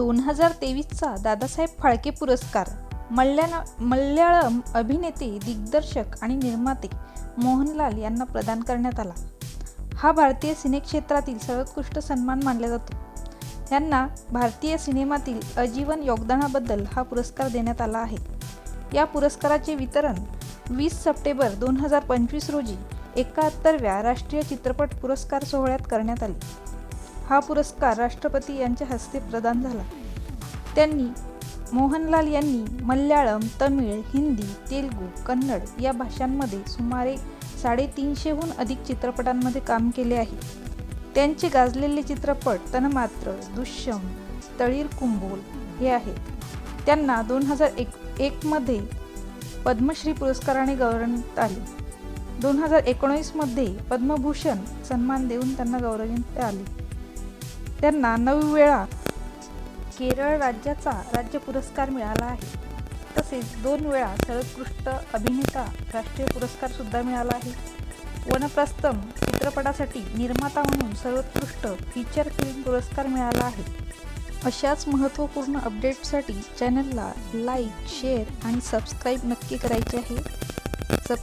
दोन हजार तेवीसचा दादासाहेब फाळके पुरस्कार. मल्याळ मल्याळम अभिनेते दिग्दर्शक आणि निर्माते मोहनलाल यांना प्रदान करण्यात आला. हा भारतीय सिनेक्षेत्रातील सर्वोत्कृष्ट सन्मान मानला जातो. यांना भारतीय सिनेमातील आजीवन योगदानाबद्दल हा पुरस्कार देण्यात आला आहे. या पुरस्काराचे वितरण वीस सप्टेंबर दोन हजार पंचवीस रोजी एकाहत्तरव्या राष्ट्रीय चित्रपट पुरस्कार सोहळ्यात करण्यात आले. हा पुरस्कार राष्ट्रपती यांच्या हस्ते प्रदान झाला. त्यांनी मोहनलाल यांनी मल्याळम तमिळ हिंदी तेलगू कन्नड या भाषांमध्ये सुमारे साडेतीनशेहून अधिक चित्रपटांमध्ये काम केले आहे. त्यांचे गाजलेले चित्रपट तन्मात्र दुष्यम तळीर कुंबोल हे आहेत. त्यांना दोन हजार एक एकमध्ये पद्मश्री पुरस्काराने गौरवण्यात आले. दोन हजार एकोणीसमध्ये पद्मभूषण सन्मान देऊन त्यांना गौरवण्यात आले. त्यांना नऊ वेळा केरळ राज्याचा राज्य पुरस्कार मिळाला आहे. तसेच दोन वेळा सर्वोत्कृष्ट अभिनेता राष्ट्रीय पुरस्कार सुद्धा मिळाला आहे. वनप्रस्थम चित्रपटासाठी निर्माता म्हणून सर्वोत्कृष्ट फीचर फिल्म पुरस्कार मिळाला आहे. अशाच महत्त्वपूर्ण अपडेट्ससाठी चॅनलला लाईक शेअर आणि सबस्क्राईब नक्की करायचे आहे. सब